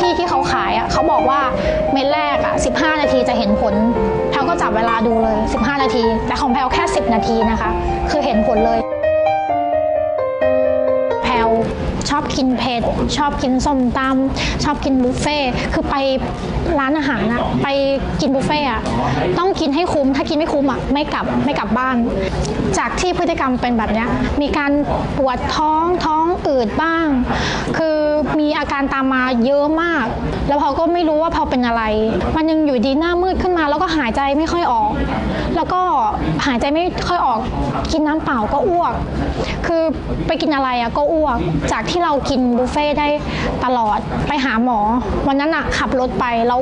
พี่ๆที่เขาขายอะเขาบอกว่าเม็ดแรกอะ15 นาทีจะเห็นผลแพลวก็จับเวลาดูเลย 15 นาที แต่ของแพลวแค่ 10 นาทีนะคะ คือเห็นผลเลย แพลวชอบกินเผ็ดชอบกินส้มตำชอบกินบุฟเฟ่คือไปร้านอาหารนะไปกินบุฟเฟ่อะต้องกินให้คุ้มถ้ากินไม่คุ้มอะไม่กลับไม่กลับบ้าน จากที่พฤติกรรมเป็นแบบนี้มีการปวดท้องท้องอืดบ้าง คือ มีอาการตามมาเยอะมาก แล้วพอก็ไม่รู้ว่าพอเป็นอะไร มันยังอยู่ดีหน้ามืดขึ้นมา แล้วก็หายใจไม่ค่อยออก แล้วก็หายใจไม่ค่อยออก กินน้ำเปล่าก็อ้วก คือไปกินอะไรอะก็อ้วก จากที่เรากินบุฟเฟ่ได้ตลอดไปหาหมอ วันนั้นอะขับรถไปแล้ว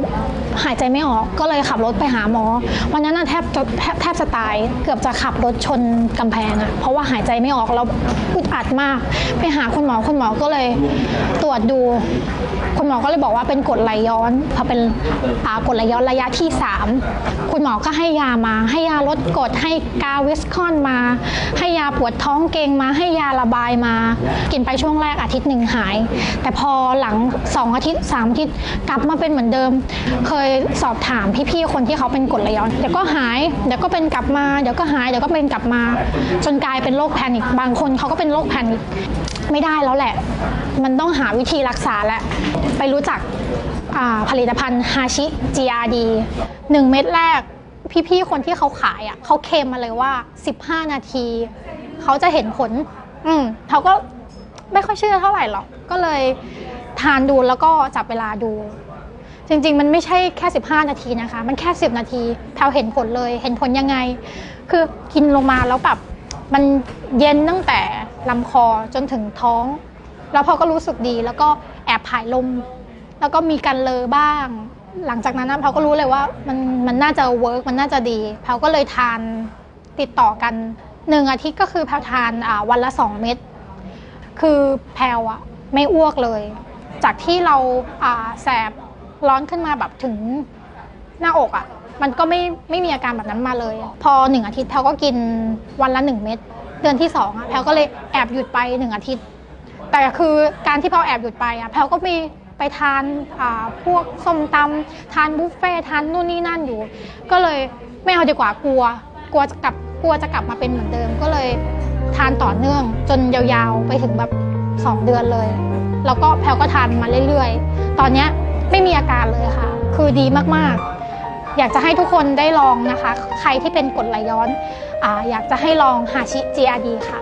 หายใจไม่ออกก็เลยขับรถไปหาหมอ วันนั้นอะแทบจะแทบแทบจะตายเกือบจะขับรถชนกำแพงอะเพราะว่าหายใจไม่ออกแล้วอึดอัดมาก ไปหาคุณหมอคุณหมอก็เลยตรววจดู คุณหมอก็เลยบอกว่าเป็นกรดไหลย้อนพอเป็นกรดไหลย้อนระยะที่ 3 คุณหมอก็ให้ยามา ให้ยาลดกรดให้กาวิสคอนมา ให้ยาปวดท้องเกงมา ให้ยาระบายมา กินไปช่วงแรกอาทิตย์หนึ่งหาย แต่พอหลัง 2 อาทิตย์3อาทิตย์กลับมาเป็นเหมือนเดิม เคยสอบถามพี่ๆคนที่เขาเป็นกรดไหลย้อนเดี๋ยวก็หายเดี๋ยวก็เป็นกลับมาเดี๋ยวก็หายเดี๋ยวก็เป็นกลับมา จนกลายเป็นโรคแพนิคบางคนเขาก็เป็นโรคแพนิคไม่ได้แล้วแหละ มันต้องหาวิธีรักษาแหละไปรู้จักผลิตภัณฑ์ฮาชิ GRD 1 เม็ดแรก พี่ๆ คนที่เขาขายอะเขาเคลมมาเลยว่า 15 นาที เขาจะเห็นผล อืมเขาก็ไม่ค่อยเชื่อเท่าไหร่หรอก ก็เลยทานดูแล้วก็จับเวลาดู จริงๆ มันไม่ใช่แค่ 15 นาทีนะคะ มันแค่ 10 นาทีแพลวเห็นผลเลย เห็นผลยังไง คือกินลงมาแล้วแบบมันเย็นตั้งแต่ลำคอจนถึงท้อง แล้วพอก็รู้สึกดีแล้วก็แอบผายลม แล้วก็มีการเลอบ้าง หลังจากนั้นนะแพลก็รู้เลยว่ามันมันน่าจะเวิร์กมันน่าจะดีแพลก็เลยทานติดต่อกันหนึ่งอาทิตย์ก็คือแพลทานวันละสองเม็ดคือแพลวอะไม่อ้วกเลย จากที่เราาแสบร้อนขึ้นมาแบบถึงหน้าอกอะมันก็ไม่ไม่มีอาการแบบนั้นมาเลย พอหนึ่งอาทิตย์แพลก็กินวันละหนึ่งเม็ดเดือนที่สองอะแพลก็เลยแอบหยุดไปหนึ่งอาทิตย์ แต่คือการที่แพลแอบหยุดไปอะแพลก็มีไปทานอ่าพวกส้มตำทานบุฟเฟ่ทานนู่นนี่นั่นอยู่ ก็เลยไม่เอาดีกว่ากลัว กลัวจะกลับกลัวจะกลับมาเป็นเหมือนเดิม ก็เลยทานต่อเนื่องจนยาวๆไปถึงแบบ 2 เดือนเลย แล้วก็แพลก็ทานมาเรื่อยๆ ตอนเนี้ยไม่มีอาการเลยค่ะ คือดีมากๆ อยากจะให้ทุกคนได้ลองนะคะ ใครที่เป็นกดไหลย้อนอาอยากจะให้ลองฮาชิ GRD ค่ะ